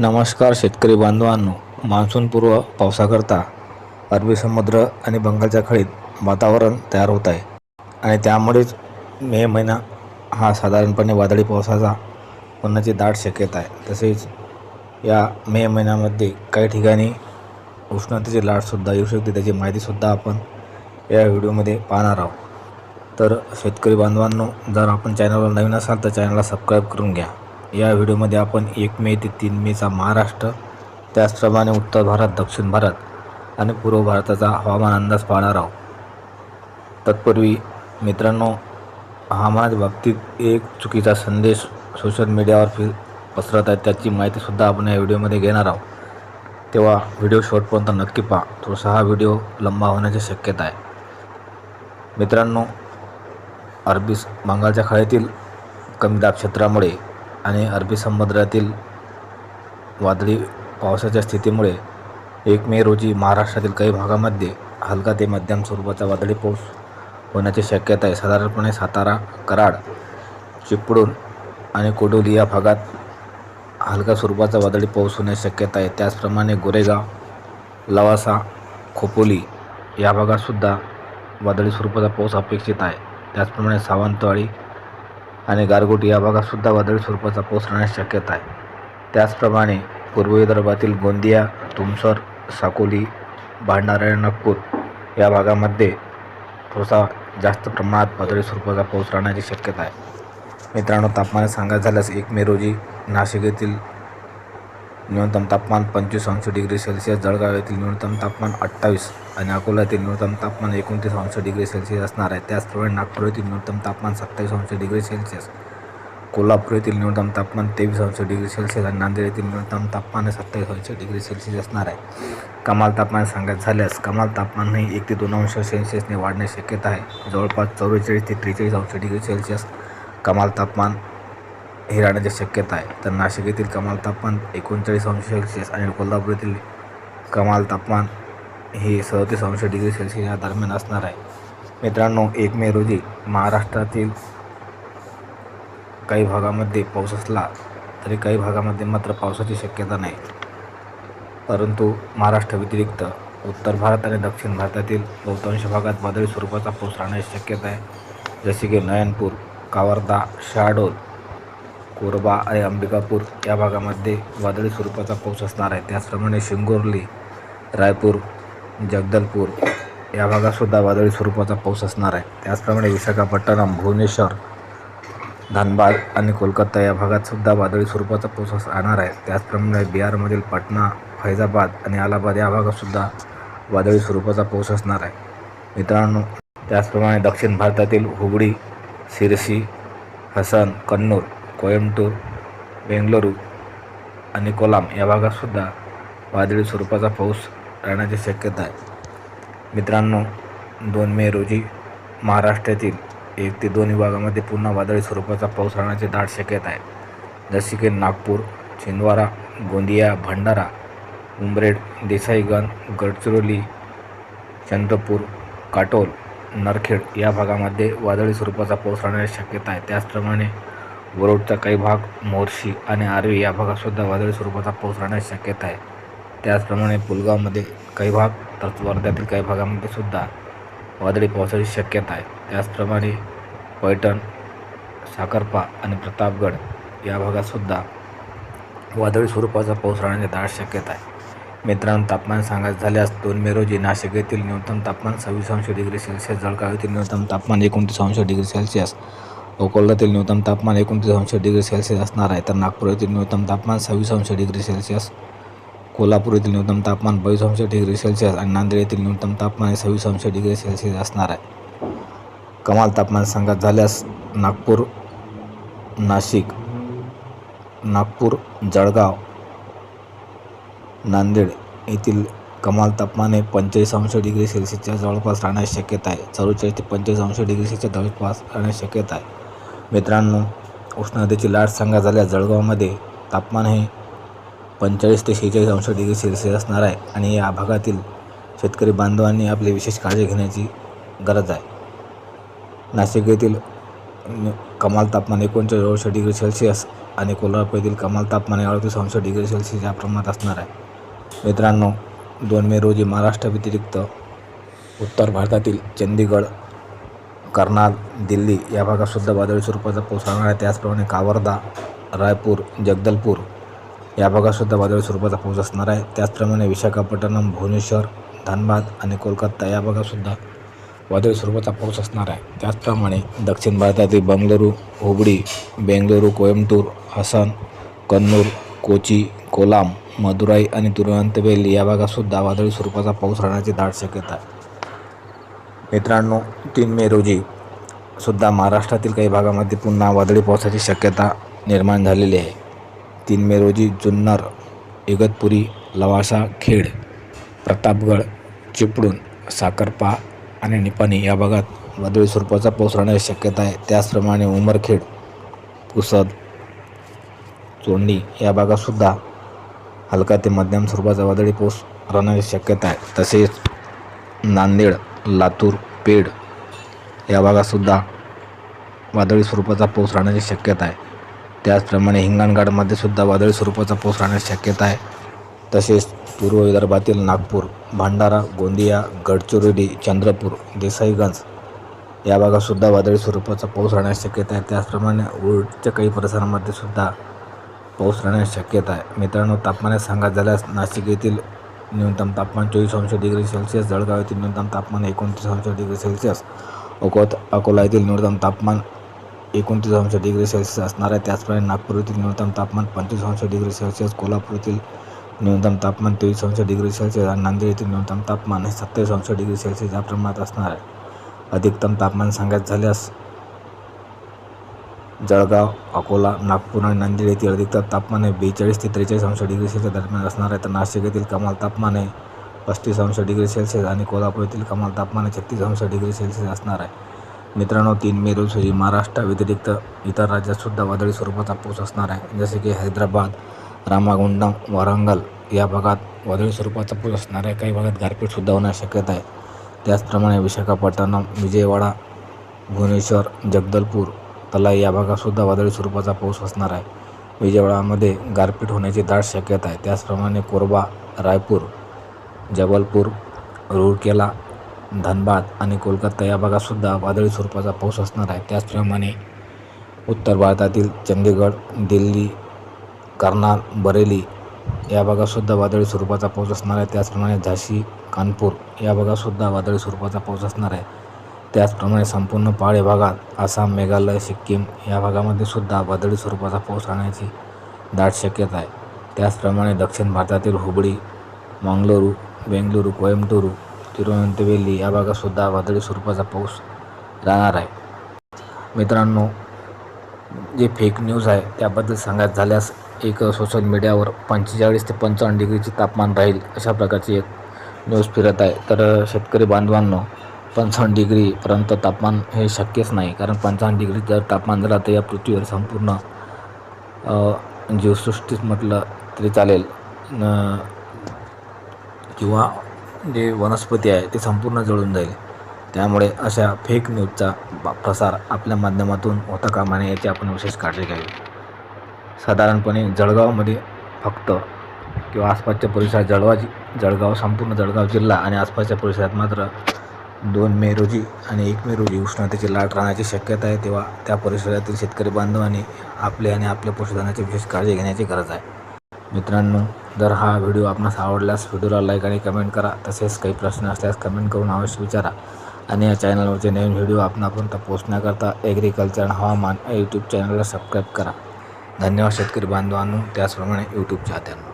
नमस्कार शेतकरी बांधवांनो. मान्सूनपूर्व पावसाकरता अरबी समुद्र आणि बंगालच्या खळीत वातावरण तयार होत आहे. आणि त्यामुळेच मे महिना हा साधारणपणे वादळी पावसाचा होण्याची दाट शक्यता आहे. तसेच या मे महिन्यामध्ये काही ठिकाणी उष्णतेची लाटसुद्धा येऊ शकते. त्याची माहितीसुद्धा आपण या व्हिडिओमध्ये पाहणार आहोत. तर शेतकरी बांधवांनो जर आपण चॅनलवर नवीन असाल तर चॅनलला सबस्क्राईब करून घ्या. या व्हिडिओमध्ये आपण एक मे ते तीन मेचा महाराष्ट्र त्याचप्रमाणे उत्तर भारत दक्षिण भारत आणि पूर्व भारताचा हवामान अंदाज पाहणार आहोत. तत्पूर्वी मित्रांनो हवामानाच्या बाबतीत एक चुकीचा संदेश सोशल मीडियावर फिर पसरत आहे त्याची माहितीसुद्धा आपण या व्हिडिओमध्ये घेणार आहोत. तेव्हा व्हिडिओ शॉर्टपर्यंत नक्की पहा थोडासा हा व्हिडिओ लंबा होण्याची शक्यता आहे. मित्रांनो अरबी बंगालच्या खाडीतील कमी दाब क्षेत्रामुळे आणि अरबी समुद्रातील वादळी पावसाच्या स्थितीमुळे एक मे रोजी महाराष्ट्रातील काही भागामध्ये हलका ते मध्यम स्वरूपाचा वादळी पाऊस होण्याची शक्यता आहे. साधारणपणे सातारा कराड चिपळूण आणि कोडोली या भागात हलका स्वरूपाचा वादळी पाऊस होण्याची शक्यता आहे. त्याचप्रमाणे गोरेगाव लवासा खोपोली या भागातसुद्धा वादळी स्वरूपाचा पाऊस अपेक्षित आहे. त्याचप्रमाणे सावंतवाडी आणि गारगोटी या भागातसुद्धा वादळी स्वरूपाचा पाऊस राहण्याची शक्यता आहे. त्याचप्रमाणे पूर्व विदर्भातील गोंदिया तुमसर साकोली भांडारा नागपूर या भागामध्ये थोडासा जास्त प्रमाणात वादळी स्वरूपाचा पाऊस राहण्याची शक्यता आहे. मित्रांनो तापमान सांगायचं झाल्यास एक मे रोजी नाशिक येथील न्यूनतम तापमान पंचवीस अंश डिग्री सेल्सिअस जळगाव येथील न्यूनतम तापमान अठ्ठावीस आणि अकोला येथील न्यूनतम तापमान एकोणतीस अंश डिग्री सेल्सिअस असणार आहे. त्याचप्रमाणे नागपूर येथील न्यूनतम तापमान सत्तावीस अंश डिग्री सेल्सिअस कोल्हापूर येथील न्यूनतम तापमान तेवीस अंश डिग्री सेल्सिअस आणि नांदेड येथील न्यूनतम तापमान सत्तावीस अंश डिग्री सेल्सिअस असणार आहे. कमाल तापमान सांगायचं झाल्यास कमाल तापमान हे एक ते दोन अंश सेल्सिअसने वाढण्याची शक्यता आहे. जवळपास चौवेचाळीस ते त्रेचाळीस अंश डिग्री सेल्सिअस कमाल तापमान हे राहण्याची शक्यता आहे. तर नाशिक येथील कमाल तापमान एकोणचाळीस अंश सेल्सिअस आणि कोल्हापूर येथील कमाल तापमान हे सदतीस अंश डिग्री सेल्सिअस या दरम्यान असणार आहे. मित्रांनो एक मे रोजी महाराष्ट्रातील काही भागामध्ये पाऊस असला तरी काही भागामध्ये मात्र पावसाची शक्यता नाही. परंतु महाराष्ट्र व्यतिरिक्त उत्तर भारत आणि दक्षिण भारतातील बहुतांश भागात वादळी स्वरूपाचा पाऊस राहण्याची शक्यता आहे. जसे की नयनपूर कावर्दा शहाडोल कोरबा आणि अंबिकापूर या भागामध्ये वादळी स्वरूपाचा पाऊस असणार आहे. त्याचप्रमाणे शिंगोर्ली रायपूर जगदलपूर या भागातसुद्धा वादळी स्वरूपाचा पाऊस असणार आहे. त्याचप्रमाणे विशाखापट्टणम भुवनेश्वर धनबाद आणि कोलकाता या भागातसुद्धा वादळी स्वरूपाचा पाऊस अस- आहे. त्याचप्रमाणे बिहारमधील पाटणा फैजाबाद आणि अलाहाबाद या भागातसुद्धा वादळी स्वरूपाचा पाऊस असणार आहे. मित्रांनो त्याचप्रमाणे दक्षिण भारतातील हुबळी शिरसी हसन कन्नूर कोयंबटूर बेंगलुरू आणि कोलाम या भागातसुद्धा वादळी स्वरूपाचा पाऊस राहण्याची शक्यता आहे. मित्रांनो दोन मे रोजी महाराष्ट्रातील एक ते दोन विभागामध्ये पुन्हा वादळी स्वरूपाचा पाऊस राहण्याची दाट शक्यता आहे. जसे की नागपूर छिंदवारा गोंदिया भंडारा उमरेड देसाईगंज गडचिरोली चंद्रपूर काटोल नरखेड या भागामध्ये वादळी स्वरूपाचा पाऊस राहण्याची शक्यता आहे. त्याचप्रमाणे वरोडचा काही भाग मोर्शी आणि आर्वी या भागातसुद्धा वादळी स्वरूपाचा पाऊस राहण्याची शक्यता आहे. त्याचप्रमाणे पुलगावमध्ये काही भाग तर वर्ध्यातील काही भागामध्ये सुद्धा वादळी पावसाची शक्यता आहे. त्याचप्रमाणे पैठण साखरपा आणि प्रतापगड या भागातसुद्धा वादळी स्वरूपाचा पाऊस राहण्याची दाट शक्यता आहे. मित्रांनो तापमान सांगायचं झाल्यास दोन मे रोजी नाशिक येथील न्यूनतम तापमान सव्वीस अंश डिग्री सेल्सिअस जळगाव येथील न्यूनतम तापमान एकोणतीस अंश डिग्री सेल्सिअस अकोल्यातील न्यूनतम तापमान एकोणतीस अंश डिग्री सेल्सिअस असणार आहे. तर नागपूर येथील न्यूनतम तापमान सव्वीस अंश डिग्री सेल्सिअस कोल्हापूर येथील न्यूनतम तापमान बावीस अंश डिग्री सेल्सिअस आणि नांदेड येथील न्यूनतम तापमान हे सव्वीस अंश डिग्री सेल्सिअस असणार आहे. कमाल तापमान सांगत झाल्यास नागपूर नाशिक नागपूर जळगाव नांदेड येथील कमाल तापमान हे पंचेचाळीस अंश डिग्री सेल्सिअसच्या जवळपास राहण्याची शक्यता आहे. चव्वेचाळीस ते पंचेचाळीस अंश डिग्री सेल्सिअसच्या जवळपास राहण्याची शक्यता आहे. मित्रांनो उष्णतेची लाट सांगा झाल्यास जळगावमध्ये तापमान हे पंचेचाळीस ते शेहेचाळीस अंश डिग्री सेल्सिअस असणार आहे आणि या भागातील शेतकरी बांधवांनी आपली विशेष काळजी घेण्याची गरज आहे. नाशिक येथील कमाल तापमान एकोणचाळीस अंश डिग्री सेल्सिअस आणि कोल्हापूर येथील कमाल तापमान अडतीस अंश डिग्री सेल्सिअस या प्रमाणात असणार आहे. मित्रांनो दोन मे रोजी महाराष्ट्र व्यतिरिक्त उत्तर भारतातील चंदीगड कर्नाल दिल्ली या भागातसुद्धा वादळी स्वरूपाचा पाऊस राहणार आहे. त्याचप्रमाणे कावर्धा रायपूर जगदलपूर या भागातसुद्धा वादळी स्वरूपाचा पाऊस असणार आहे. त्याचप्रमाणे विशाखापट्टणम भुवनेश्वर धनबाद आणि कोलकाता या भागातसुद्धा वादळी स्वरूपाचा पाऊस असणार आहे. त्याचप्रमाणे दक्षिण भारतातील बंगळुरू हुबळी बेंगळुरू कोइंबतूर हसन कन्नूर कोची कोलाम मदुराई आणि तिरुवनंतवेली या भागातसुद्धा वादळी स्वरूपाचा पाऊस राहण्याची दाट शक्यता आहे. मित्रांनो तीन मे रोजी सुद्धा महाराष्ट्रातील काही भागामध्ये पुन्हा वादळी पावसाची शक्यता निर्माण झालेली आहे. तीन मे रोजी जुन्नर इगतपुरी लवासा खेड प्रतापगड चिपळूण साखरपा आणि निपाणी या भागात वादळी स्वरूपाचा पाऊस राहण्याची शक्यता आहे. त्याचप्रमाणे उमरखेड पुसद चोंडी या भागातसुद्धा हलका ते मध्यम स्वरूपाचा वादळी पाऊस राहण्याची शक्यता आहे. तसेच नांदेड लातूर पेड या भागातसुद्धा वादळी स्वरूपाचा पाऊस राहण्याची शक्यता आहे. त्याचप्रमाणे हिंगणघाटमध्ये सुद्धा वादळी स्वरूपाचा पाऊस राहण्याची शक्यता आहे. तसेच पूर्व विदर्भातील नागपूर भंडारा गोंदिया गडचिरोली चंद्रपूर देसाईगंज या भागातसुद्धा वादळी स्वरूपाचा पाऊस राहण्याची शक्यता आहे. त्याचप्रमाणे उर्टच्या काही परिसरामध्ये सुद्धा पाऊस राहण्याची शक्यता आहे. मित्रांनो तापमानात सांगत झाल्यास नाशिक येथील न्यूनतम तापमान चोवीस अंश डिग्री सेल्सिअस जळगाव येथील न्यूनतम तापमान एकोणतीस अंश डिग्री सेल्सिअस अकोत अकोला येथील न्यूनतम तापमान एकोणतीस अंश डिग्री सेल्सिअस असणार आहे त्याचप्रमाणे नागपूर येथील न्यूनतम तापमान पंचवीस अंश डिग्री सेल्सिअस कोल्हापूर येथील न्यूनतम तापमान तेवीस अंश डिग्री सेल्सिअस आणि नांदेड येथील न्यूनतम तापमान हे सत्तावीस अंश डिग्री सेल्सिअस या प्रमाणात असणार आहे. अधिकतम तापमान सांगायचं झाल्यास जळगाव अकोला नागपूर आणि नांदेड येथील अधिकतर तापमान हे बेचाळीस ते त्रेचाळीस अंश डिग्री सेल्सिअस दरम्यान असणार आहे तर नाशिक येथील कमाल तापमान हे पस्तीस अंश डिग्री सेल्सिअस आणि कोल्हापूर येथील कमाल तापमान हे छत्तीस अंश डिग्री सेल्सिअस असणार आहे. मित्रांनो तीन मे रोजी महाराष्ट्राव्यतिरिक्त इतर राज्यातसुद्धा वादळी स्वरूपाचा पाऊस असणार आहे. जसे की हैदराबाद रामागुंडम वारंगल या भागात वादळी स्वरूपाचा पाऊस असणार आहे. काही भागात गारपीटसुद्धा होण्याची शक्यता आहे. त्याचप्रमाणे विशाखापट्टणम विजयवाडा भुवनेश्वर जगदलपूर तलाई या भागातसुद्धा वादळी स्वरूपाचा पाऊस असणार आहे. विजयवाडामध्ये गारपीट होण्याची दाट शक्यता आहे. त्याचप्रमाणे कोरबा रायपूर जबलपूर रूरकेला धनबाद आणि कोलकाता या भागातसुद्धा वादळी स्वरूपाचा पाऊस असणार आहे. त्याचप्रमाणे उत्तर भारतातील चंदीगड दिल्ली कर्नाल बरेली या भागातसुद्धा वादळी स्वरूपाचा पाऊस असणार आहे. त्याचप्रमाणे झाशी कानपूर या भागातसुद्धा वादळी स्वरूपाचा पाऊस असणार आहे. त्याचप्रमाणे संपूर्ण पहाडी भागात आसाम मेघालय सिक्कीम या भागामध्ये सुद्धा वादळी स्वरूपाचा पाऊस राहण्याची दाट शक्यता आहे. त्याचप्रमाणे दक्षिण भारतातील हुबळी मंगळुरू बेंगळुरू कोइंबतूर तिरुवनंतवेली या भागातसुद्धा वादळी स्वरूपाचा पाऊस राहणार आहे. मित्रांनो जे फेक न्यूज आहे त्याबद्दल सांगायचं झाल्यास एक सोशल मीडियावर पंचेचाळीस ते पंचावन्न डिग्रीचे तापमान राहील अशा प्रकारची एक न्यूज फिरत आहे. तर शेतकरी बांधवांनो पंचावन्न डिग्रीपर्यंत तापमान हे शक्यच नाही. कारण पंचावन्न डिग्री जर तापमान झालं तर या पृथ्वीवर संपूर्ण जीवसृष्टीच म्हटलं तरी चालेल. किंवा जे वनस्पती आहे ते संपूर्ण जळून जाईल. त्यामुळे अशा फेक न्यूजचा प्रसार आपल्या माध्यमातून होता कामा नये याची आपण विशेष काळजी घ्यावी. साधारणपणे जळगावमध्ये फक्त किंवा आसपासच्या परिसरात जळगाव जळगाव संपूर्ण जळगाव जिल्हा आणि आसपासच्या परिसरात मात्र दोन मे रोजी आणि एक मे रोजी उष्णतेची लाट राहण्याची शक्यता आहे तेव्हा त्या परिसरातील शेतकरी बांधवांनी आपले आणि आपल्या पशुधनाची विशेष काळजी घेण्याची गरज आहे. मित्रांनो जर हा व्हिडिओ आपणास आवडल्यास व्हिडिओला लाईक आणि कमेंट करा तसेच काही प्रश्न असल्यास कमेंट करून अवश्य विचारा आणि या चॅनलवरचे नवीन व्हिडिओ आपणापर्यंत पोहोचण्याकरता ॲग्रिकल्चर आणि हवामान या यूट्यूब चॅनलला सबस्क्राईब करा. धन्यवाद शेतकरी बांधवांनो त्याचप्रमाणे यूट्यूब चाहत्यांना.